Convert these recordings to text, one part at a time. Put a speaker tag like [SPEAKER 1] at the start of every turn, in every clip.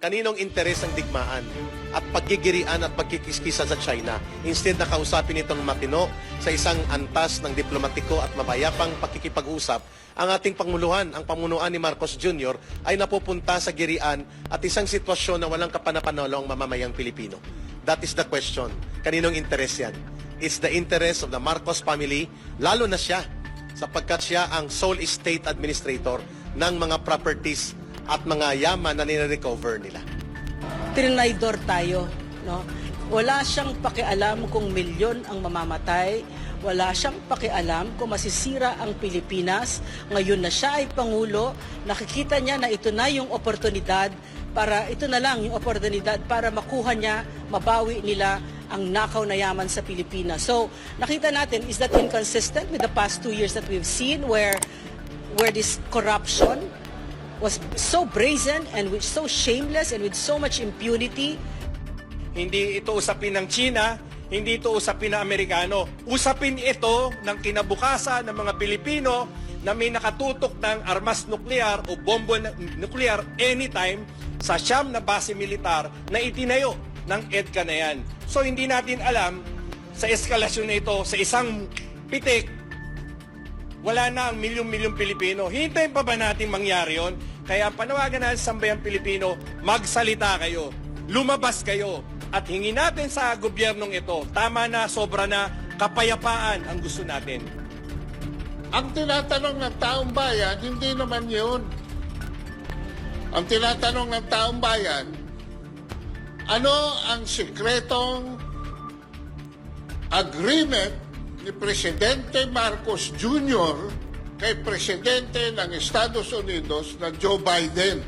[SPEAKER 1] kaninong interes ang digmaan at paggigirian at pagkikiskisa sa China. Instead na kausapin itong matino sa isang antas ng diplomatiko at mabayapang pakikipag-usap, ang ating pangmuluhan, ang pamunuan ni Marcos Jr. ay napupunta sa girian at isang sitwasyon na walang kapanapanalo ang mamamayang Pilipino. That is the question. Kaninong interes yan? It's the interest of the Marcos family, lalo na siya, sapagkat siya ang sole estate administrator ng mga properties at mga yaman na nire-recover nila.
[SPEAKER 2] trinaydor tayo, no? Wala siyang pakialam kung milyon ang mamamatay, wala siyang pakialam kung masisira ang Pilipinas. Ngayon na siya ay pangulo, nakikita niya na ito na yung oportunidad para ito na lang yung oportunidad para makuha niya, mabawi nila ang nakaw na yaman sa Pilipinas. So, nakita natin, is that inconsistent with the past two years that we've seen where where this corruption was so brazen and with so shameless and with so much impunity.
[SPEAKER 3] Hindi ito usapin ng China, hindi ito usapin ng Amerikano. Usapin ito ng kinabukasan ng mga Pilipino na may nakatutok ng armas nuklear o bombo nuklear anytime sa siyam na base militar na itinayo ng EDCA na yan. So hindi natin alam sa eskalasyon na ito sa isang pitik wala na ang milyong-milyong Pilipino. Hintayin pa ba natin mangyari yon? Kaya ang panawagan sa sambayang Pilipino, magsalita kayo, lumabas kayo, at hingi natin sa gobyernong ito, tama na, sobra na, kapayapaan ang gusto natin.
[SPEAKER 4] Ang tinatanong ng taong bayan, hindi naman yun. Ang tinatanong ng taong bayan, ano ang sikretong agreement ni Presidente Marcos Jr. kay Presidente ng Estados Unidos na Joe Biden?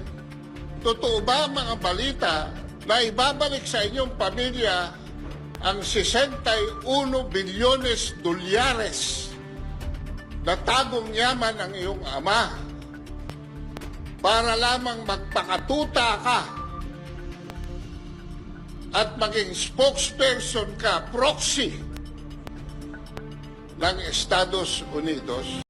[SPEAKER 4] Totoo ba mga balita na ibabalik sa inyong pamilya ang 61 bilyones dolyares na tagong yaman ang iyong ama para lamang magpakatuta ka at maging spokesperson ka, proxy ng Estados Unidos.